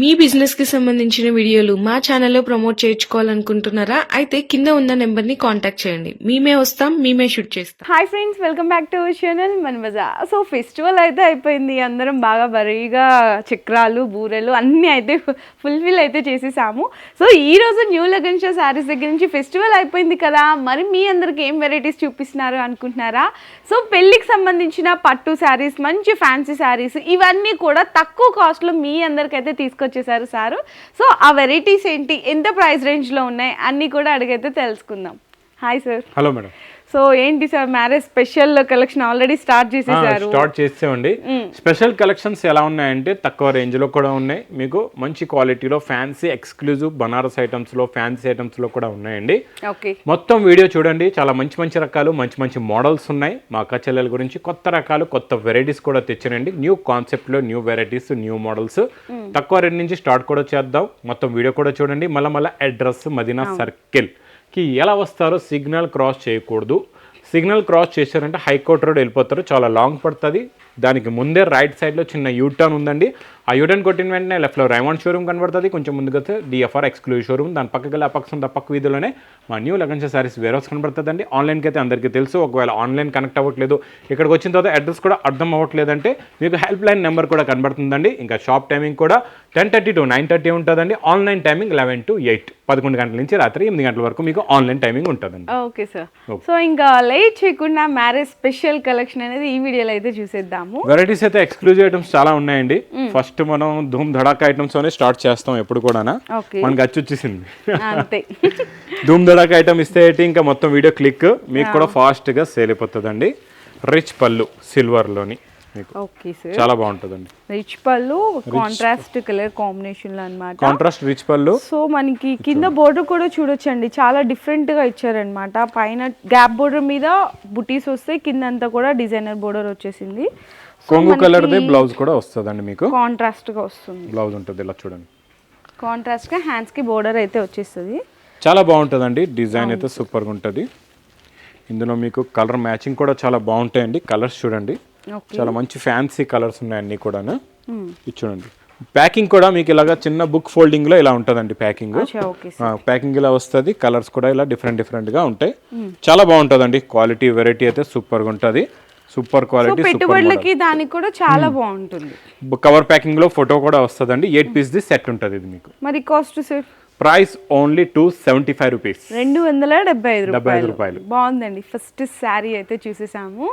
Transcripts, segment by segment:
మీ బిజినెస్కి సంబంధించిన వీడియోలు మా ఛానల్లో ప్రమోట్ చేయించుకోవాలనుకుంటున్నారా? అయితే కింద ఉన్న నెంబర్ని కాంటాక్ట్ చేయండి. మేమే వస్తాం మేమే షూట్ చేస్తాం. Hi friends welcome back to channel మన మజా సో ఫెస్టివల్ అయితే అయిపోయింది. అందరం బాగా బరీగా చక్రాలు బూరెలు అన్నీ అయితే ఫుల్ఫిల్ అయితే చేసేసాము. సో ఈ రోజు న్యూ లగన్ షో శారీస్ దగ్గర నుంచి ఫెస్టివల్ అయిపోయింది కదా. మరి మీ అందరికి ఏం వెరైటీస్ చూపిస్తున్నారు అనుకుంటున్నారా? సో పెళ్ళికి సంబంధించిన పట్టు శారీస్ మంచి ఫ్యాన్సీ శారీస్ ఇవన్నీ కూడా తక్కువ కాస్ట్లో మీ అందరికైతే తీసుకొచ్చేసారు సారు. సో ఆ వెరైటీస్ ఏంటి? ఎంత ప్రైస్ రేంజ్లో ఉన్నాయి? అన్నీ కూడా అడిగైతే తెలుసుకుందాం. Hi sir hello madam so ఏంటి sir marriage special collection already start చేసేసారు. స్టార్ట్ చేసామండి స్పెషల్ కలెక్షన్స్ ఎలా ఉన్నాయంటే తక్కువ రేంజ్లో కూడా ఉన్నాయి. మీకు మంచి క్వాలిటీలో ఫ్యాన్సీ ఎక్స్క్లూజివ్ బనారస్ ఐటమ్స్లో ఫ్యాన్సీ ఐటమ్స్లో కూడా ఉన్నాయండి. ఓకే మొత్తం వీడియో చూడండి. చాలా మంచి మంచి రకాలు మంచి మంచి మోడల్స్ ఉన్నాయి. మా అక్క చెల్లెల గురించి కొత్త రకాలు కొత్త వెరైటీస్ కూడా తెచ్చానండి. న్యూ కాన్సెప్ట్లో న్యూ వెరైటీస్ న్యూ మోడల్స్ తక్కువ రేట్ నుంచి స్టార్ట్ కూడా చేద్దాం. మొత్తం వీడియో కూడా చూడండి. మళ్ళీ మళ్ళీ అడ్రస్ మదీనా సర్కిల్ కి ఎలా వస్తారో సిగ్నల్ క్రాస్ చేయకూడదు. సిగ్నల్ క్రాస్ చేశారంటే హైకోర్టు రోడ్ వెళ్ళిపోతారు. చాలా లాంగ్ పడుతుంది. దానికి ముందే రైట్ సైడ్లో చిన్న యూటర్న్ ఉందండి. ఆ యూటర్న్ కొట్టిన వెంటనే లెఫ్ట్లో రైమాండ్ షోరూమ్ కనబడుతుంది. కొంచెం ముందుకు వస్తే డిఎఫ్ఆర్ ఎక్స్క్లూజివ్ షోరూమ్ దాని పక్కకి ఆ పక్క పక్క వీధిలోనే మా న్యూ లగన్స్ సారీస్ వేరే హౌస్ కనబడుతుందండి ఆన్లైన్కి అయితే అందరికీ తెలుసు. ఒకవేళ ఆన్లైన్ కనెక్ట్ అవ్వట్లేదు ఇక్కడికి వచ్చిన తర్వాత అడ్రస్ కూడా అర్థం అవ్వట్లేదంటే మీకు హెల్ప్ లైన్ నెంబర్ కూడా కనబడుతుందండి. ఇంకా షాప్ టైమింగ్ కూడా ten thirty to nine thirty ఉంటుందండి. Online timing eleven to eight పదకొండు గంటల నుంచి రాత్రి ఎనిమిది గంటల వరకు మీకు ఆన్లైన్ టైమింగ్ ఉంటుందండి. ఓకే సార్ సో ఇంకా లేట్ చేయకుండా మ్యారేజ్ స్పెషల్ కలెక్షన్ అనేది ఈ వీడియోలో అయితే చూసేద్దాము వెరైటీస్ అయితే ఎక్స్క్లూజివ్ ఐటమ్స్ చాలా ఉన్నాయండి. ఫస్ట్ మనం ధూమ్ ధడాకా ఐటమ్స్ తోనే స్టార్ట్ చేస్తాం ఎప్పుడు కూడా మనకి వచ్చి వచ్చేసింది. అంతే. ధూమ్ ధడాకా ఐటమ్ ఇస్తే ఇంకా మొత్తం వీడియో క్లిక్ మీకు కూడా ఫాస్ట్గా సేల్ అయిపోతుందండి. రిచ్ పళ్ళు సిల్వర్లోని. మీకు. ఓకే సార్ చాలా బాగుంటుందండి. రిచ్ పళ్ళు కాంట్రాస్ట్ కలర్ కాంబినేషన్లో అన్నమాట. కాంట్రాస్ట్ రిచ్ పళ్ళు. సో మనకి కింద బోర్డర్ కూడా చూడొచ్చండి. చాలా డిఫరెంట్గా ఇచ్చారనమాట పైన గ్యాప్ బోర్డర్ మీద బుటీస్ వస్తాయి కింద అంతా కూడా డిజైనర్ బోర్డర్ వచ్చేసింది. కొంగు కలర్ దే బ్లౌజ్ కూడా వస్తుందండి మీకు. కాంట్రాస్ట్గా వస్తుంది. బ్లౌజ్ ఉంటుంది ఇలా చూడండి. కాంట్రాస్ట్గా హ్యాండ్స్కి బోర్డర్ అయితే వచ్చేస్తుంది. చాలా బాగుంటుందండి. డిజైన్ అయితే సూపర్గా ఉంటుంది. ఇందులో మీకు కలర్ మ్యాచింగ్ కూడా చాలా బాగుంటాయండి. కలర్స్ చూడండి. చాలా మంచి ఫ్యాన్సీ కలర్స్ ఉన్నాయి అన్ని కూడా ఇది చూడండి. ప్యాకింగ్ కూడా మీకు ఇలాగా చిన్న బుక్ ఫోల్డింగ్లో ఇలా ఉంటుందండి ప్యాకింగ్. ప్యాకింగ్ ఇలా వస్తుంది కలర్స్ కూడా ఇలా డిఫరెంట్ డిఫరెంట్గా ఉంటాయి చాలా బాగుంటుందండి క్వాలిటీ వెరైటీ అయితే సూపర్గా ఉంటుంది. సూపర్ క్వాలిటీ పెట్టుబడులకి దానికి కూడా చాలా బాగుంటుంది. కవర్ ప్యాకింగ్లో ఫోటో కూడా వస్తుందండి. ఎయిట్ పీస్ ది సెట్ ఉంటుంది ఇది మీకు. మరి cost sir? Price only two seventy five rupees. రెండు వందల డెబ్బై ఐదు రూపాయలు. బాగుందండి. ఫస్ట్ శారీ అయితే చూసేసాము.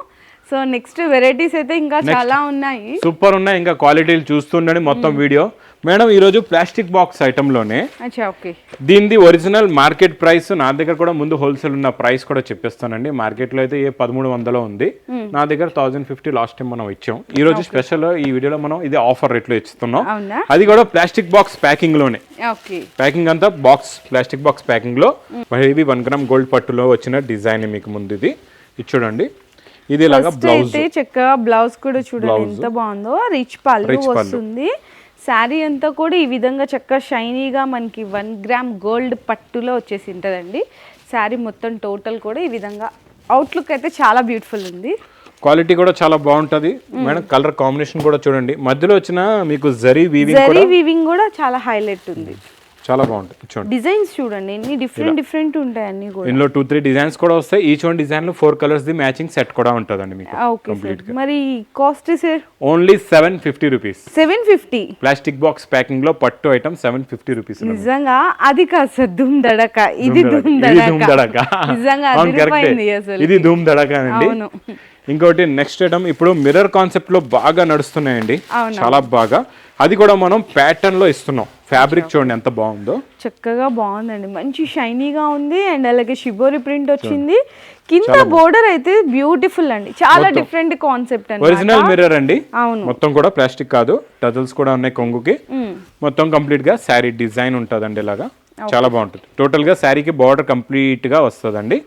సో నెక్స్ట్ వెరైటీస్ అయితే ఇంకా చాలా ఉన్నాయి. సూపర్ ఉన్నాయి. ఇంకా క్వాలిటీలు చూస్తుండండి మొత్తం వీడియో. మేడం ఈరోజు ప్లాస్టిక్ బాక్స్ అచ్చా ఓకే. దీనిది ఒరిజినల్ మార్కెట్ ప్రైస్. నా దగ్గర కూడా ముందు హోల్సేల్ ఉన్న ప్రైస్ కూడా చెప్పిస్తానండి. మార్కెట్లో అయితే ఏ పదమూడు వందలో ఉంది. నా దగ్గర థౌసండ్ ఫిఫ్టీ లాస్ట్ టైం మనం ఇచ్చాం. ఈ రోజు స్పెషల్ ఈ వీడియోలో మనం ఇది ఆఫర్ రేట్లో ఇస్తున్నాం. అవునా? అది కూడా ప్లాస్టిక్ బాక్స్ ప్యాకింగ్లోనే ప్యాకింగ్ అంతా బాక్స్ ప్లాస్టిక్ బాక్స్ ప్యాకింగ్లో ఇది వన్ గ్రామ్ గోల్డ్ పట్టులో వచ్చిన డిజైన్ మీకు ముందు ఇది. ఇది చూడండి. ఇది ఇలాగా బ్లౌజ్. చక్కగా బ్లౌజ్ కూడా చూడండి ఎంత బాగుందో. రిచ్ పళ్ళు. వస్తుంది. శారీ అంతా కూడా ఈ విధంగా చక్కగా షైనీగా మనకి వన్ గ్రామ్ గోల్డ్ పట్టులో వచ్చేసి ఉంటుందండి. శారీ మొత్తం టోటల్ కూడా ఈ విధంగా. అవుట్లుక్ అయితే చాలా బ్యూటిఫుల్ ఉంది. క్వాలిటీ కూడా చాలా బాగుంటది. మేడం కలర్ కాంబినేషన్ కూడా చూడండి. మధ్యలో వచ్చిన మీకు జరీ వీవింగ్ జరీ వీవింగ్ కూడా చాలా హైలైట్ ఉంది. చాలా బాగుంటుంది చూడండి. డిజైన్స్ చూడండి ఎన్ని డిఫరెంట్ డిఫరెంట్ ఉంటాయి అన్ని కూడా. ఇందులో టూ త్రీ డిజైన్స్ కూడా వస్తాయి. ఈచ్ వన్ డిజైన్లో four colours the matching set కూడా ఉంటుందండి మీకు. ఓకే సార్ మరి cost sir only seven fifty rupees seven fifty plastic box ప్యాకింగ్లో పట్టు ఐటమ్ సెవెన్ ఫిఫ్టీ రూపీస్ నిజంగా అది కాదు సార్ ధూమ్ దడక. ఇది ధూమ్ దడక. నిజంగా ఇది ధూమ్ దడక అండి. ఇంకోటి నెక్స్ట్ ఐటమ్ ఇప్పుడు మిర్రర్ కాన్సెప్ట్లో బాగా నడుస్తున్నాయండి. చాలా బాగా. అది కూడా మనం ప్యాటర్న్లో ఇస్తున్నాం. ఫ్యాబ్రిక్ చూడండి ఎంత బాగుందో. చక్కగా బాగుందండి. మంచి షైనీగా ఉంది అండ్ అలాగే షిబోరి ప్రింట్ వచ్చింది. కింద బోర్డర్ అయితే బ్యూటిఫుల్ అండి. చాలా డిఫరెంట్ కాన్సెప్ట్ అండి ఒరిజినల్ మిర్రర్ అండి. అవును. మొత్తం కూడా ప్లాస్టిక్ కాదు. టజల్స్ కూడా ఉన్నాయి కొంగుకి. మొత్తం కంప్లీట్గా శారీ డిజైన్ ఉంటుందండి ఇలాగా. చాలా బాగుంటుంది. టోటల్గా శారీకి బార్డర్ కంప్లీట్గా వస్తుందండి.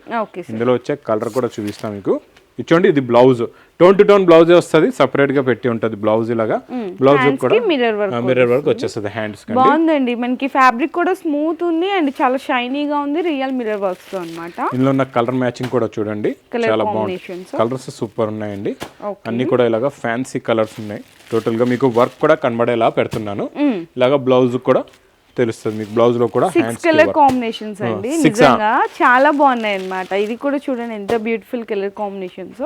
ఇందులో వచ్చే కలర్ కూడా చూపిస్తాం మీకు. ఇచ్చోండి ఇది blouse. Tone to tone blouse వస్తుంది సపరేట్గా పెట్టి ఉంటది బ్లౌజ్ ఇలాగా. బ్లౌజ్ కూడా మిర్రర్ వర్క్ వచ్చేస్తుంది. హ్యాండ్స్ బాగుందండి. మనకి ఫ్యాబ్రిక్ కూడా స్మూత్ ఉంది అండ్ చాలా షైనీగా ఉంది రియల్ మిర్రర్ వర్క్స్తో అనమాట ఇందులో ఉన్న కలర్ మ్యాచింగ్ కూడా చూడండి. చాలా బాగుంది. కలర్స్ సూపర్ ఉన్నాయండి. అన్ని కూడా ఇలాగా ఫ్యాన్సీ కలర్స్ ఉన్నాయి. టోటల్గా మీకు వర్క్ కూడా కనబడేలా పెడుతున్నాను. ఇలాగా బ్లౌజ్ కూడా తెలుస్తుంది మీకు బ్లౌజ్లో కూడా సిక్స్ హ్యాండ్స్ కలర్ కాంబినేషన్స్ అండి? నిజంగా చాలా బాగున్నాయి అన్నమాట ఇది కూడా చూడండి ఎంత beautiful colour combinations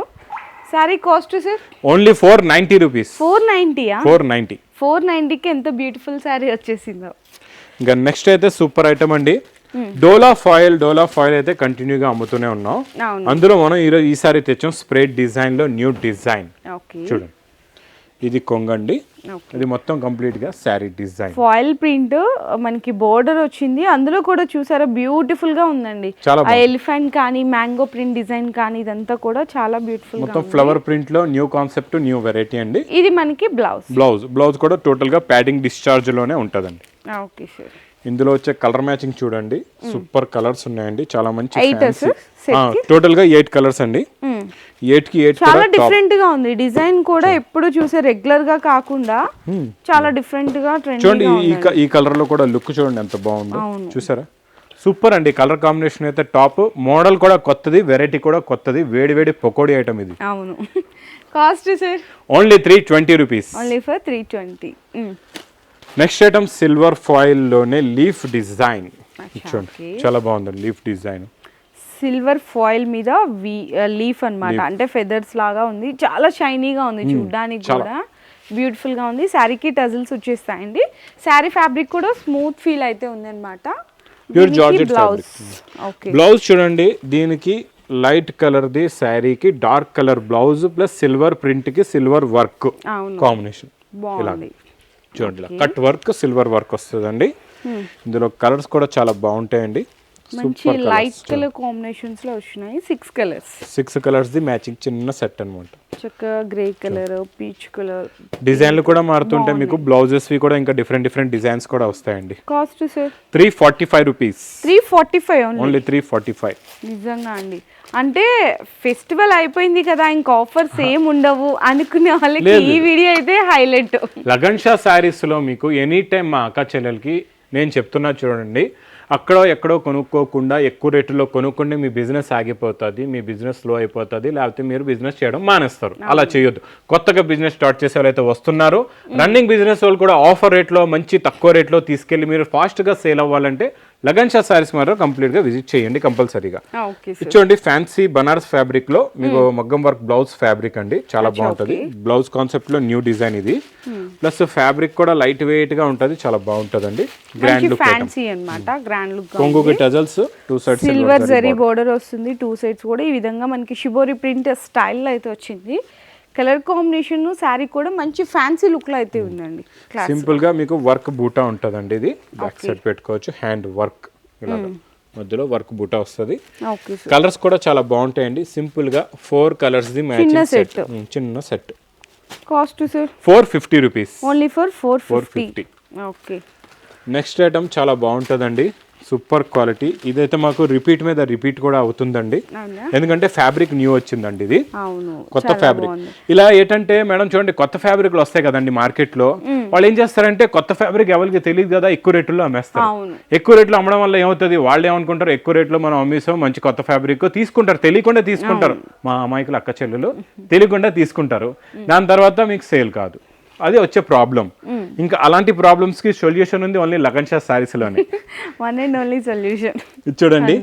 sari cost sir only four ninety rupees four నైంటీయా four ninety four నైంటీకి ఎంత బ్యూటిఫుల్ శారీ వచ్చేసిందో. ఇంకా నెక్స్ట్ అయితే సూపర్ ఐటమ్ అండి. డోలా ఫాయిల్ డోలా ఫాయిల్ అయితే కంటిన్యూగా అమ్ముతూనే ఉన్నాం. అందులో మనం ఈరోజు ఈసారి తెచ్చాం స్ప్రేడ్ డిజైన్లో న్యూ డిజైన్ ఓకే చూడండి. ఇది కొంగండి. ఇది మొత్తం కంప్లీట్గా శారీ డిజైన్ ఫాయిల్ ప్రింట్ మనకి బోర్డర్ వచ్చింది. అందులో కూడా చూసారా బ్యూటిఫుల్గా ఉందండి. ఎలిఫెంట్ కానీ మ్యాంగో ప్రింట్ డిజైన్ కానీ ఇదంతా కూడా చాలా బ్యూటిఫుల్ మొత్తం ఫ్లవర్ ప్రింట్లో న్యూ కాన్సెప్ట్ న్యూ వెరైటీ అండి. ఇది మనకి బ్లౌజ్ బ్లౌజ్ బ్లౌజ్ కూడా టోటల్గా ప్యాడింగ్ డిశ్చార్జ్లోనే ఉంటదండి. ఓకే సార్ ఇందులో వచ్చే కలర్ మ్యాచింగ్ చూడండి. సూపర్ కలర్స్ ఉన్నాయండి. చాలా మంచి? టోటల్గా ఎయిట్ కలర్స్ అండి. ఎయిట్కి ఎయిట్ చాలా డిఫరెంట్గా ఉంది. డిజైన్ కూడా ఎప్పుడు చూసే రెగ్యులర్గా కాకుండా చాలా డిఫరెంట్గా చూడండి ఈ కలర్లో కూడా లుక్ చూడండి ఎంత బాగుందో. చూసారా? సూపర్ అండి. కలర్ కాంబినేషన్ అయితే టాప్ మోడల్ కూడా కొత్తది వెరైటీ కూడా కొత్తది. వేడి వేడి పకోడీ ఐటమ్ ఇది. అవును. Cost sir only three twenty rupees only for three twenty next item silver ఫాయిల్లోనే leaf design చూడండి చాలా బాగుందండి లీఫ్ డిజైన్ సిల్వర్ ఫాయిల్ మీద లీఫ్ అన్నమాట. అంటే ఫెదర్స్ లాగా ఉంది. చాలా షైనీగా ఉంది చూడడానికి కూడా. బ్యూటిఫుల్గా ఉంది శారీకి టజిల్స్ వచ్చేస్తాయండి. శారీ ఫ్యాబ్రిక్ కూడా స్మూత్ ఫీల్ అయితే ఉంది అనమాట బ్లౌజ్ బ్లౌజ్ చూడండి దీనికి లైట్ కలర్ ది శారీకి dark colour blouse plus silver ప్రింట్కి silver work combination బాగుంది. చూడండి కట్ వర్క్ సిల్వర్ వర్క్ వస్తుందండి. ఇందులో కలర్స్ కూడా చాలా బాగుంటాయండి. మంచి లైట్ కలర్ కాంబినేషన్స్లో వచ్చినాయి. Six colours six colours the matching చిన్న సెట్ అన్నమాట. చక్కగా గ్రే కలర్ పీచ్ కలర్ డిజైన్లు కూడా మారుతుంటే మీకు బ్లౌజెస్ వి కూడా ఇంకా డిఫరెంట్ డిఫరెంట్ డిజైన్స్ కూడా వస్తాయండి. Cost sir three forty five rupees three forty five only only three forty five నిజంగా అండి. అంటే ఫెస్టివల్ అయిపోయింది కదా ఇంకా ఆఫర్స్ ఏం ఉండవు అనుకునే వాళ్ళకి ఈ వీడియో అయితే హైలైట్ లగన్ షా శారీస్లో మీకు ఎనీ టైం మా అక్క చెల్లెలకి నేను చెప్తున్నా చూడండి. అక్కడో ఎక్కడో కొనుక్కోకుండా ఎక్కువ రేటులో కొనుక్కుంటే మీ బిజినెస్ ఆగిపోతుంది మీ బిజినెస్ స్లో అయిపోతుంది లేకపోతే మీరు బిజినెస్ చేయడం మానేస్తారు. అలా చేయొద్దు. కొత్తగా బిజినెస్ స్టార్ట్ చేసే వాళ్ళైతే వస్తున్నారు. రన్నింగ్ బిజినెస్ వాళ్ళు కూడా ఆఫర్ రేట్లో మంచి తక్కువ రేట్లో తీసుకెళ్ళి మీరు ఫాస్ట్గా సేల్ అవ్వాలంటే లగన్ షా శారీస్ మాత్రం కంప్లీట్గా విజిట్ చేయండి కంపల్సరీగా. ఇచ్చోండి ఫ్యాన్సీ బనారస్ ఫ్యాబ్రిక్లో మీకు మగ్గం వర్క్ బ్లౌజ్ ఫ్యాబ్రిక్ అండి చాలా బాగుంటది. బ్లౌజ్ కాన్సెప్ట్లో న్యూ డిజైన్ ఇది. ప్లస్ ఫ్యాబ్రిక్ కూడా లైట్ వెయిట్గా ఉంటది చాలా బాగుంటదండి. గ్రాండ్ మంచి లుక్ ఫ్యాన్సీ అన్నమాట grand look కొంగుకి tassels two sides silver zari border వస్తుంది టూ సైడ్స్ కూడా. ఈ విధంగా మనకి షిబోరి ప్రింట్ స్టైల్ అయితే వచ్చింది. కలర్ కాంబినేషన్ శారీ కూడా మంచి ఫ్యాన్సీ లుక్లో అయితే ఉందండి. క్లాస్ సింపుల్గా మీకు వర్క్ బూటా ఉంటదండి ఇది. బ్యాక్ సైడ్ పెట్టుకోవచ్చు. హ్యాండ్ వర్క్ ఇలా మధ్యలో వర్క్ బూటా వస్తుంది. కలర్స్ కూడా చాలా బాగుంటాయండి. సింపుల్గా four colours the matching set. చిన్న set cost sir four fifty rupees only for four fifty 450. Okay next item చాలా బాగుంటుందండి. Super quality. ఇదైతే మాకు రిపీట్ మీద రిపీట్ కూడా అవుతుందండి. ఎందుకంటే ఫ్యాబ్రిక్ న్యూ వచ్చిందండి ఇది. కొత్త ఫ్యాబ్రిక్. ఇలా ఏంటంటే మేడం చూడండి కొత్త ఫ్యాబ్రిక్లు వస్తాయి కదండి మార్కెట్లో వాళ్ళు ఏం చేస్తారంటే కొత్త ఫ్యాబ్రిక్ ఎవరికి తెలియదు కదా ఎక్కువ రేట్లో అమ్మేస్తారు. ఎక్కువ రేట్లో అమ్మడం వల్ల ఏమవుతుంది? వాళ్ళు ఏమనుకుంటారు? ఎక్కువ రేట్లో మనం అమ్మేసాం మంచి కొత్త ఫ్యాబ్రిక్ తీసుకుంటారు. తెలియకుండా తీసుకుంటారు. మా అమాయకులు అక్క చెల్లెలు. తెలియకుండా తీసుకుంటారు. దాని తర్వాత మీకు సేల్ కాదు. అది వచ్చే ప్రాబ్లం ఇంకా అలాంటి ప్రాబ్లమ్స్కి సొల్యూషన్ ఉంది ఓన్లీ లగన్ షా సారీస్లోనే. వన్ అండ్ ఓన్లీ సొల్యూషన్ చూడండి.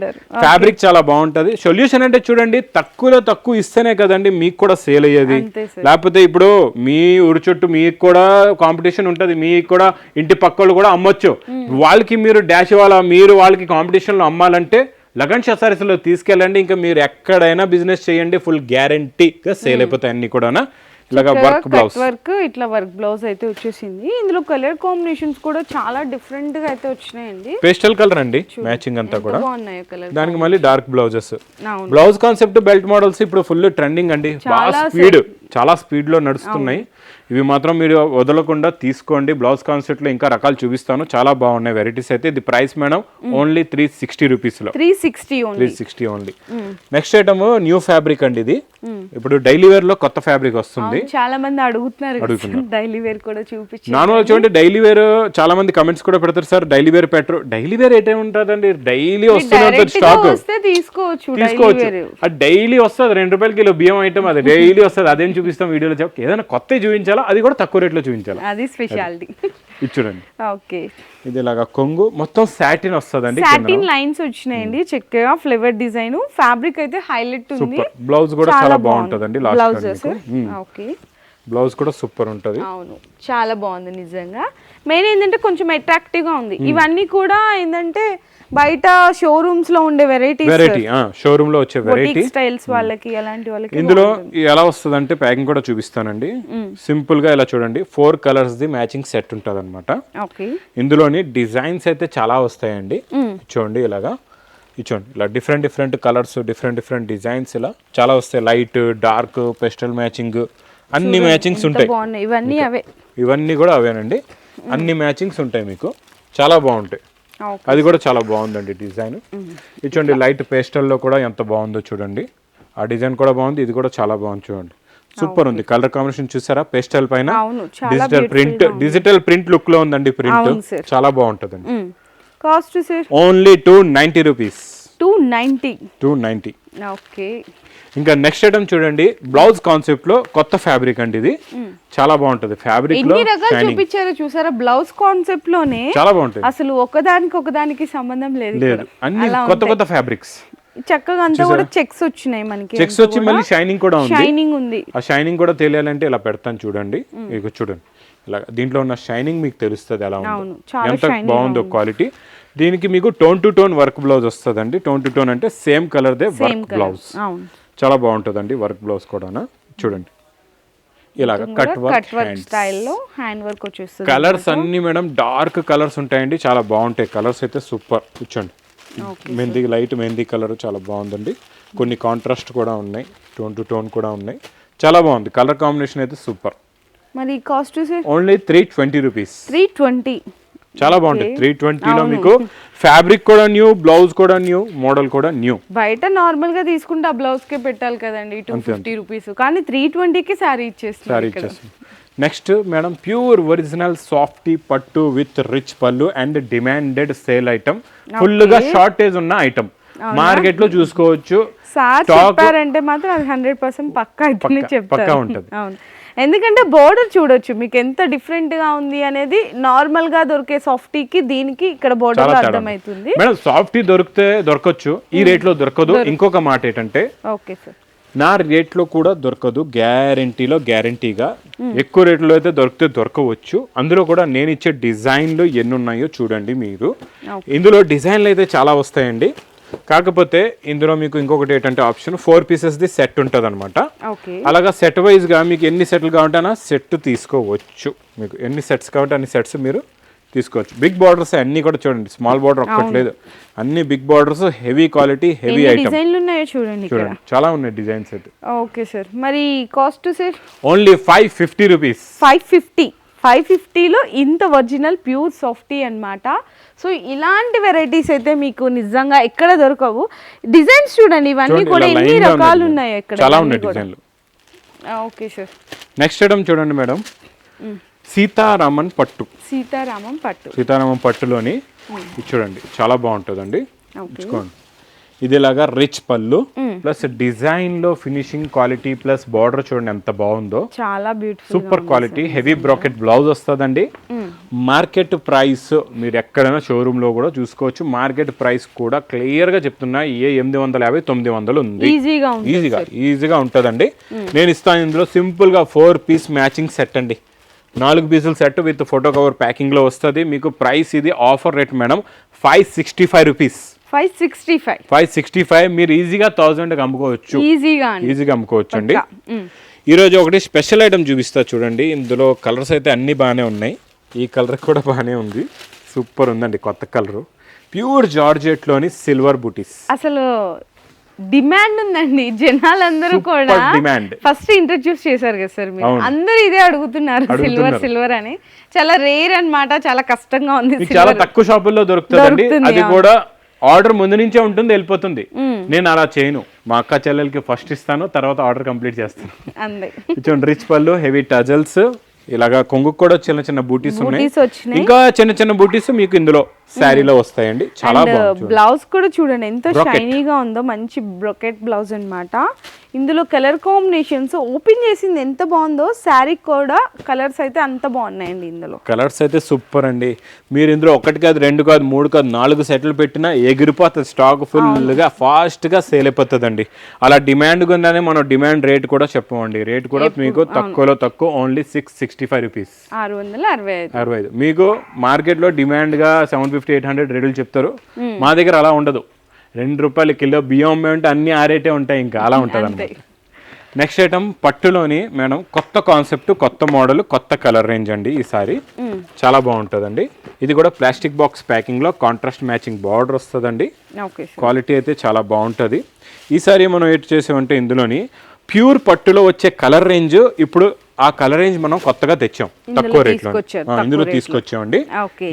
ఫ్యాబ్రిక్ చాలా బాగుంటది. సొల్యూషన్ అంటే చూడండి తక్కువలో తక్కువ ఇస్తేనే కదండి మీకు కూడా సేల్ అయ్యేది. లేకపోతే ఇప్పుడు మీ ఊరి చుట్టూ మీకు కూడా కాంపిటీషన్ ఉంటది మీకు కూడా ఇంటి పక్కలు కూడా అమ్మొచ్చు. వాళ్ళకి మీరు డాష్ ఇవ్వాలా? మీరు వాళ్ళకి కాంపిటీషన్లో అమ్మాలంటే లగన్ షసారీస్లో తీసుకెళ్ళండి. ఇంకా మీరు ఎక్కడైనా బిజినెస్ చేయండి ఫుల్ గ్యారంటీగా సేల్ అయిపోతాయి అన్ని కూడా ఇలాగా వర్క్ బ్లౌజ్ వర్క్ ఇట్లా వర్క్ బ్లౌజ్ అయితే వచ్చేసింది. ఇందులో కలర్ కాంబినేషన్స్ కూడా చాలా డిఫరెంట్గా అయితే వచ్చినాయండి. పేస్టల్ కలర్ అండి మ్యాచింగ్ అంతా కూడా. దానికి మళ్ళీ dark blouses blouse concept belt models ఇప్పుడు ఫుల్ ట్రెండింగ్ అండి. బాగా స్పీడ్ చాలా స్పీడ్లో నడుస్తున్నాయి. ఇవి మాత్రం మీరు వదలకుండా తీసుకోండి. బ్లౌజ్ కాన్సెప్ట్లో ఇంకా రకాలు చూపిస్తాను. చాలా బాగున్నాయి వెరైటీస్ అయితే. ఇది price madam only three sixty రూపీస్లో. Three sixty three sixty only. Next item new fabric అండి ఇది. ఇప్పుడు డైలీ వేర్లో కొత్త ఫ్యాబ్రిక్ వస్తుంది. చాలా మంది అడుగుతున్నారు. అడుగుతున్నారు. డైలీ వేర్ కూడా చూపించి నార్మల్ చూడండి డైలీ వేర్ చాలా మంది కమెంట్స్ కూడా పెడతారు సార్ డైలీ వేర్ పెట్టరు. డైలీ వేర్ ఏటే ఉంటుందండి? డైలీ గా స్టాక్ తీసుకోవచ్చు తీసుకోవచ్చు. డైలీ వస్తుంది రెండు రూపాయల కిలో బియ్యం ఐటమ్ అది డైలీ వస్తుంది అదేం చూపిస్తాం వీడియోలో చెప్ప ఏదైనా కొత్త చూపించాలా? అది కూడా తక్కువ రేట్లో చూపించాలా? అది స్పెషాలిటీ ఇది చూడండి. ఓకే. ఇది ఇలాగా కొంగు. మొత్తం సాటిన్ వస్తుందండి సాటిన్ లైన్స్ వచ్చినాయండి. చక్కగా ఫ్లేవర్ డిజైన్ ఫ్యాబ్రిక్ అయితే హైలైట్ ఉంది. సూపర్ బ్లౌజ్ కూడా చాలా బాగుంటుందండి లాస్ట్ బ్లౌజెస్ ఓకే. బ్లౌజ్ కూడా సూపర్ ఉంటుంది. అవును. చాలా బాగుంది నిజంగా. మెయిన్ ఏంటంటే కొంచెం అట్రాక్టివ్గా ఉంది. ఇవన్నీ కూడా ఏంటంటే బయట షోరూమ్స్లో ఉండే వెరైటీస్ వెరైటీ షోరూమ్లో వచ్చే వెరైటీ స్టైల్స్ వాళ్ళకి అలాంటి వాళ్ళకి ఇందులో ఎలా వస్తుంది అంటే ప్యాకింగ్ కూడా చూపిస్తానండి. సింపుల్గా ఇలా చూడండి. Four colours the matching set ఉంటుంది అనమాట ఇందులోని డిజైన్స్ అయితే చాలా వస్తాయండి. చూడండి ఇలాగా. ఇచ్చోండి. ఇలా different different colours different different designs ఇలా చాలా వస్తాయి. లైట్ డార్క్ పెస్టల్ మ్యాచింగ్ అన్ని మ్యాచింగ్స్ ఉంటాయి. ఇవన్నీ అవే. ఇవన్నీ కూడా అవేనండి. అన్ని మ్యాచింగ్స్ ఉంటాయి మీకు. చాలా బాగుంటాయి. అది కూడా చాలా బాగుందండి డిజైన్. ఇది చూడండి లైట్ పేస్టల్లో కూడా ఎంత బాగుందో చూడండి. ఆ డిజైన్ కూడా బాగుంది ఇది కూడా చాలా బాగుంది చూడండి. సూపర్ ఉంది. కలర్ కాంబినేషన్ చూసారా? పేస్టల్ పైన? డిజిటల్ ప్రింట్ డిజిటల్ ప్రింట్ లుక్లో ఉందండి ప్రింట్. చాలా బాగుంటుందండి. Cost only two ninety rupees two ninety two ninety okay ఇంకా నెక్స్ట్ ఐటమ్ చూడండి. బ్లౌజ్ కాన్సెప్ట్లో కొత్త ఫ్యాబ్రిక్ అండి ఇది. చాలా బాగుంటుంది ఫ్యాబ్రిక్ ఎన్ని రకాలు చూపించారో చూసారా? బ్లౌజ్ కాన్సెప్ట్లోనే చాలా బాగుంటుంది అసలు ఒకదానికి ఒకదానికి సంబంధం లేదు లేదు. అన్ని కొత్త. కొత్త ఫ్యాబ్రిక్స్ చక్కగా అంతా కూడా చెక్స్ వచ్చినాయి మనకి చెక్స్ వచ్చి మళ్ళీ షైనింగ్ కూడా ఉంది. షైనింగ్ ఉంది. ఆ షైనింగ్ కూడా తెలియాలంటే ఇలా పెడతాను చూడండి. ఇక చూడండి. ఇలా దీంట్లో ఉన్న షైనింగ్ మీకు తెలుస్తుంది ఎలా ఉందో. ఎంత బాగుందో క్వాలిటీ దీనికి మీకు tone to tone work blouse వస్తుందండి. టోన్ టు టోన్ అంటే same colour the work blouse. చాలా బాగుంటుందండి వర్క్ బ్లౌజ్ కూడా చూడండి. ఇలాగ కట్ వర్క్ స్టైల్లో హ్యాండ్ వర్క్ వచ్చేస్తుంది కలర్స్ అన్ని మేడం డార్క్ కలర్స్ ఉంటాయండి. చాలా బాగుంటాయి. కలర్స్ అయితే సూపర్ కూర్చోండి మెహందీ లైట్ మెహందీ కలర్ చాలా బాగుందండి. కొన్ని కాంట్రాస్ట్ కూడా ఉన్నాయి. టోన్ టు టోన్ కూడా ఉన్నాయి. చాలా బాగుంది. కలర్ కాంబినేషన్ అయితే సూపర్ మరి cost only three twenty rupees three twenty చాలా బాగుంటుంది త్రీ ట్వంటీలో మీకు ఫ్యాబ్రిక్ కూడా న్యూ బ్లౌజ్ కూడా న్యూ మోడల్ కూడా న్యూ బయట నార్మల్గా తీసుకుంటే ఆ బ్లౌజ్ కే పెట్టాలి కదండి టూ ఫిఫ్టీ రూపీస్ కానీ త్రీ ట్వంటీకి శారీ ఇచ్చేస్తుంది సారీ ఇచ్చేస్తాం next madam pure original softy పట్టు with rich pallu and demanded sale item ఫుల్గా షార్టేజ్ ఉన్న ఐటమ్ మార్కెట్లో చూసుకోవచ్చు. సార్ చెప్పారంటే మాత్రం అది హండ్రెడ్ పర్సెంట్ పక్కా పక్కా- చెప్తారు పక్కా ఉంటది. ఎందుకంటే బోర్డర్ చూడొచ్చు మీకు ఎంత డిఫరెంట్గా ఉంది అనేది నార్మల్గా దొరికే సాఫ్టీకి దీనికి ఇక్కడ బోర్డర్ అర్థమవుతుంది. మేడం సాఫ్టీ దొరికితే దొరకచ్చు. ఈ రేట్లో దొరకదు. ఇంకొక మాట ఏంటంటే ఓకే సార్ నా రేట్లో కూడా దొరకదు. గ్యారంటీలో గ్యారంటీగా ఎక్కువ రేట్లో అయితే దొరికితే దొరకవచ్చు. అందులో కూడా నేను ఇచ్చే డిజైన్లు ఎన్ని ఉన్నాయో చూడండి మీరు. ఇందులో డిజైన్లు అయితే చాలా వస్తాయండి. కాకపోతే ఇందులో మీకు ఇంకొకటి ఏంటంటే option four pieces the set ఉంటుంది అనమాట అలాగా సెట్ వైజ్గా మీకు ఎన్ని సెట్లు కావాలంటే సెట్ తీసుకోవచ్చు. మీకు ఎన్ని సెట్స్ కావాలంటే అన్ని సెట్స్ మీరు తీసుకోవచ్చు. బిగ్ బార్డర్స్ అన్ని కూడా చూడండి. స్మాల్ బార్డర్ ఒక్కట్లేదు అన్ని big borders heavy quality heavy item ఉన్నాయో చూడండి చూడండి. చాలా ఉన్నాయి డిజైన్స్ అయితే. Okay sir. మరి cost sir only five fifty rupees five fifty five ఫిఫ్టీలో ఇంత ఒరిజినల్ ప్యూర్ సాఫ్టీ అన్నమాట. సో ఇలాంటి వెరైటీస్ అయితే మీకు నిజంగా ఎక్కడ దొరకవు. డిజైన్స్ చూడండి ఇవన్నీ కూడా ఎన్ని రకాలు ఉన్నాయి. ఇక్కడ చాలా ఉన్నాయి. డిజైన్లు. ఓకే సార్ నెక్స్ట్ ఐటమ్ చూడండి మేడం. సీతారామన్ పట్టు. సీతారామం పట్టు. సీతారామన్ పట్టులోని చూడండి చాలా బాగుంటుందండి. ఇచ్చుకోండి. ఇది ఇలాగా రిచ్ పళ్ళు ప్లస్ డిజైన్లో ఫినిషింగ్ క్వాలిటీ ప్లస్ బార్డర్ చూడండి ఎంత బాగుందో. చాలా beautiful super quality heavy brocade blouse వస్తుందండి. మార్కెట్ ప్రైస్ మీరు ఎక్కడైనా షోరూమ్లో కూడా చూసుకోవచ్చు. మార్కెట్ ప్రైస్ కూడా క్లియర్గా చెప్తున్నా ఏ ఎనిమిది వందల యాభై తొమ్మిది వందలు ఉంది. ఈజీగా ఉంది ఈజీగా ఈజీగా ఉంటుందండి. నేను ఇస్తాను ఇందులో సింపుల్గా ఫోర్ పీస్ మ్యాచింగ్ సెట్ అండి. నాలుగు పీసుల సెట్ విత్ ఫోటో కవర్ ప్యాకింగ్లో వస్తుంది. మీకు ప్రైస్ ఇది offer rate madam five sixty five rupees five sixty five. Five sixty five. మీరు ఈజీగా థౌజండ్ అమ్ముకోవచ్చు. ఈజీగా ఈజీగా అమ్ముకోవచ్చు అండి. ఈరోజు ఒకటి స్పెషల్ ఐటమ్ చూపిస్తా చూడండి. ఇందులో కలర్స్ అయితే అన్ని బాగానే ఉన్నాయి. ఈ కలర్ కూడా బాగానే ఉంది. సూపర్ ఉందండి కొత్త కలర్. ప్యూర్ జార్జెట్లోని సిల్వర్ బూటీస్. అసలు డిమాండ్ ఉందండి. జనాలందరూ కూడా demand. ఫస్ట్ ఇంట్రడ్యూస్ చేశారు కదా సార్ మీరు. అందరూ ఇదే అడుగుతున్నారు సిల్వర్. సిల్వర్ అని. చాలా రేర్ అన్నమాట. చాలా కష్టంగా ఉంది చాలా తక్కువ షాపుల్లో దొరుకుతుంది, అది. కూడా ఆర్డర్ ముందు నుంచే ఉంటుంది వెళ్ళిపోతుంది. నేను అలా చేయను. మా అక్క చెల్లెలకి ఫస్ట్ ఇస్తాను తర్వాత ఆర్డర్ కంప్లీట్ చేస్తాను. చూడండి రిచ్ పళ్ళు హెవీ టజల్స్ ఇలాగా కొంగు కూడా చిన్న చిన్న బూటీస్ ఉన్నాయి. ఇంకా చిన్న చిన్న బూటీస్ మీకు ఇందులో. శారీలో వస్తాయండి. చాలా. బ్లౌజ్ కూడా చూడండి ఎంత. షైనీగా ఉందో మంచి బ్రొకెట్ బ్లౌజ్ అన్నమాట. ఇందులో కలర్ కాంబినేషన్స్ ఓపెన్ చేసింది ఎంత బాగుందో శారీ కూడా కలర్స్ అయితే అంత బాగున్నాయండి ఇందులో. కలర్స్ అయితే సూపర్ అండి. మీరు ఇందులో ఒకటి కాదు రెండు కాదు మూడు కాదు నాలుగు సెట్లు పెట్టినా ఎగిరిపోతుంది. స్టాక్ ఫుల్గా ఫాస్ట్గా సేల్ అయిపోతుందండి. అలా డిమాండ్ ఉందని మనం డిమాండ్ రేట్ కూడా చెప్పమండి. రేట్ కూడా మీకు తక్కువలో తక్కువ only six sixty five rupees ఆరు వందల అరవై ఐదు. అరవై ఐదు. మీకు మార్కెట్లో డిమాండ్గా సెవెన్ ఫిఫ్టీ ఎయిట్ హండ్రెడ్ రేట్లు చెప్తారు. మా దగ్గర అలా ఉండదు. రెండు రూపాయలు కిలో బియ్యం అమ్మే అన్ని ఆ రేటే ఉంటాయి ఇంకా. అలా ఉంటుంది అనమాట నెక్స్ట్ ఐటమ్ పట్టులోని మేడం కొత్త కాన్సెప్ట్ కొత్త మోడల్ కొత్త కలర్ రేంజ్ అండి ఈసారి చాలా బాగుంటుందండి. ఇది కూడా ప్లాస్టిక్ బాక్స్ ప్యాకింగ్లో కాంట్రాస్ట్ మ్యాచింగ్ బార్డర్ వస్తుందండి. క్వాలిటీ అయితే చాలా బాగుంటుంది. ఈసారి మనం ఏంటి చేసామంటే ఇందులోని ప్యూర్ పట్టులో వచ్చే కలర్ రేంజ్ ఇప్పుడు ఆ కలర్ రేంజ్ మనం కొత్తగా తెచ్చాం. తక్కువ రేట్లో ఇందులో తీసుకొచ్చామండి.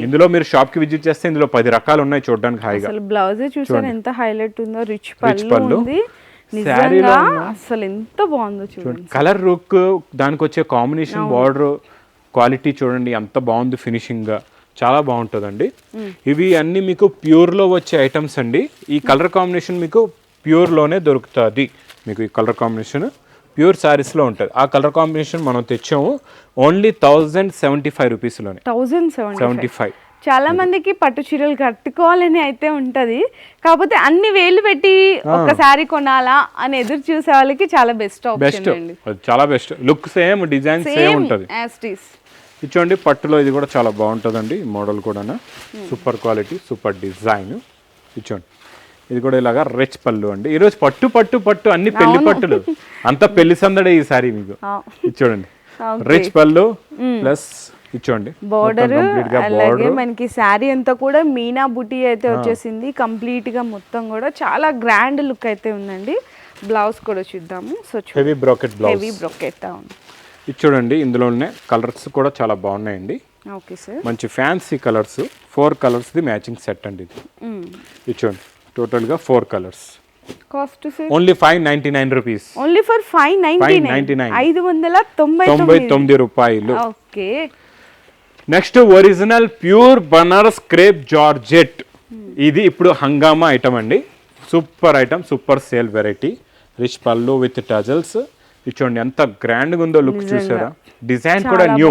ఇందులో మీరు షాప్కి విజిట్ చేస్తే ఇందులో పది రకాలు ఉన్నాయి చూడడానికి హాయిగా. బ్లౌజ్ చూసారు? ఎంత హైలైట్ ఉందో రిచ్ పళ్ళు నిజంగా అసలు ఎంత బాగుందో చూడండి. కలర్ లుక్ దానికి వచ్చే కాంబినేషన్ బార్డర్ క్వాలిటీ చూడండి ఎంత బాగుంది ఫినిషింగ్. గా చాలా బాగుంటుందండి. ఇవి అన్ని మీకు ప్యూర్లో వచ్చే ఐటమ్స్ అండి. ఈ కలర్ కాంబినేషన్ మీకు ప్యూర్లోనే దొరుకుతుంది. మీకు ఈ కలర్ కాంబినేషన్ ప్యూర్ సారీస్లో ఉంటుంది. ఆ కలర్ కాంబినేషన్ మనం తెచ్చాము only thousand seventy five రూపీస్లోనే. Thousand seventy five. చాలా మందికి పట్టు చీరలు కట్టుకోవాలని అయితే ఉంటది. కాకపోతే అన్ని వేలు పెట్టి ఒక శారీ కొనాలా అని ఎదురు చూసే వాళ్ళకి చాలా బెస్ట్ బెస్ట్. చాలా best. Look same design same ఉంటుంది. ఇచ్చోండి పట్టులో ఇది కూడా చాలా బాగుంటుందండి ఈ మోడల్ కూడా సూపర్ క్వాలిటీ సూపర్ డిజైన్ ఇచ్చోండి ఇది కూడా ఇలాగా రిచ్ పళ్ళు అండి. ఈరోజు పట్టు పట్టు పట్టు అన్ని పెళ్ళి పట్టులు. అంత పెళ్ళి సందడే ఈ సారీ మీకు. చూడండి. రిచ్ పళ్ళు ప్లస్ ఇచ్చోండి బోర్డర్ అలాగే మనకి శారీ అంతా కూడా మీనా బుటీ అయితే వచ్చేసింది. కంప్లీట్గా మొత్తం కూడా చాలా గ్రాండ్ లుక్ అయితే ఉందండి. బ్లౌజ్ కూడా చూద్దాము. So heavy brocade blouse heavy brocade అవును ఇది చూడండి ఇందులోనే కలర్స్ కూడా చాలా బాగున్నాయండి. ఓకే సార్ మంచి fancy colours four colours the matching set అండి ఇది. ఇది చూడండి. టోటల్గా four colours. Cost only five ninety nine rupees. Only for five ninety nine? 599. ఐదు వందల తొంభై తొంభై తొమ్మిది. రూపాయలు. Okay. Next original pure Banaras crepe georgette ఇది ఇప్పుడు హంగామా ఐటమ్ అండి. Super item super sale variety. Rich pallu with tassels. చూడండి ఎంత గ్రాండ్గా ఉందో లుక్ చూసారా? డిజైన్ కూడా new.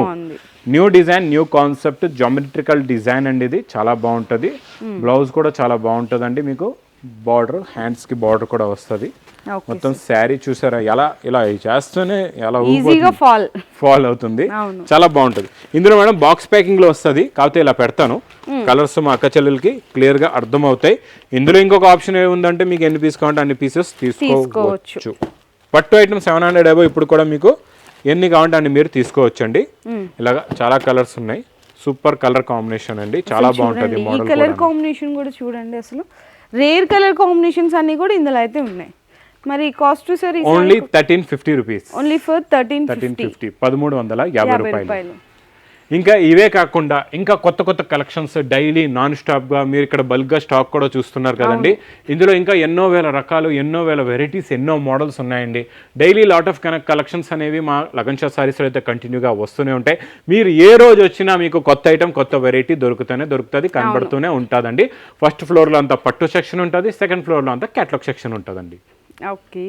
New design new concept geometrical design అండి ఇది చాలా బాగుంటుంది. బ్లౌజ్ కూడా చాలా బాగుంటుందండి మీకు. బార్డర్ హ్యాండ్స్కి బార్డర్ కూడా వస్తుంది. మొత్తం శారీ చూసారా? ఎలా ఇలా చేస్తూనే ఎలా. ఫాల్ ఫాల్ అవుతుంది. చాలా బాగుంటుంది. ఇందులో మేడం బాక్స్ ప్యాకింగ్లో వస్తుంది. కాకపోతే ఇలా పెడతాను. కలర్స్ మా అక్క చెల్లెలకి క్లియర్గా అర్థం అవుతాయి ఇందులో ఇంకొక ఆప్షన్ ఏముందంటే మీకు ఎన్ని పీస్ కావాలంటే అన్ని పీసెస్ తీసుకోవచ్చు. పట్టు ఐటమ్ సెవెన్ హండ్రెడ్ అబో ఇప్పుడు కూడా మీకు ఎన్ని కావాలంటే అన్ని మీరు తీసుకోవచ్చండి. ఇలాగా చాలా కలర్స్ ఉన్నాయి. సూపర్ కలర్ కాంబినేషన్ అండి. చాలా బాగుంటుంది మోడల్ కలర్ కాంబినేషన్ కూడా చూడండి అసలు. రేర్ కలర్ కాంబినేషన్స్ అన్ని కూడా ఇందులో అయితే ఉన్నాయి. మరి cost sir only thirteen fifty rupees only for thirteen thirteen fifty పదమూడు వందల యాభై రూపాయలు. ఇంకా ఇవే కాకుండా ఇంకా కొత్త కొత్త కలెక్షన్స్ డైలీ నాన్ స్టాప్గా మీరు ఇక్కడ బల్క్గా స్టాక్ కూడా చూస్తున్నారు కదండి. ఇందులో ఇంకా ఎన్నో వేల రకాలు ఎన్నో వేల వెరైటీస్ ఎన్నో మోడల్స్ ఉన్నాయండి. Daily lot of connect collections అనేవి మా లగన్ షా సారీస్ అయితే కంటిన్యూగా వస్తూనే ఉంటాయి. మీరు ఏ రోజు వచ్చినా మీకు కొత్త ఐటమ్ కొత్త వెరైటీ దొరుకుతూనే దొరుకుతుంది కనబడుతూనే ఉంటుందండి. ఫస్ట్ ఫ్లోర్లో అంతా పట్టు సెక్షన్ ఉంటుంది సెకండ్ ఫ్లోర్లో అంతా క్యాట్లాగ్ సెక్షన్ ఉంటుందండి. ఓకే.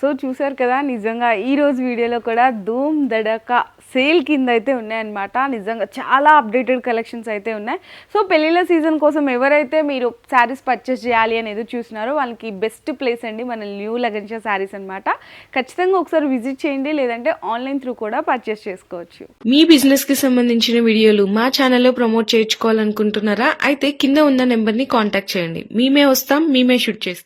సో చూసారు కదా నిజంగా ఈ రోజు వీడియోలో కూడా ధూమ్ దడక సేల్ కింద అయితే ఉన్నాయన్నమాట. నిజంగా చాలా అప్డేటెడ్ కలెక్షన్స్ అయితే ఉన్నాయి. సో పెళ్ళిళ్ళ సీజన్ కోసం ఎవరైతే మీరు శారీస్ పర్చేస్ చేయాలి అని ఎదురు చూస్తున్నారో వాళ్ళకి బెస్ట్ ప్లేస్ అండి మన న్యూ లగన్షా శారీస్ అన్నమాట. ఖచ్చితంగా ఒకసారి విజిట్ చేయండి లేదంటే ఆన్లైన్ త్రూ కూడా పర్చేస్ చేసుకోవచ్చు. మీ బిజినెస్కి సంబంధించిన వీడియోలు మా ఛానల్లో ప్రమోట్ చేయించుకోవాలనుకుంటున్నారా? అయితే కింద ఉన్న నెంబర్ని కాంటాక్ట్ చేయండి. మేమే వస్తాం మేమే షూట్ చేస్తాం.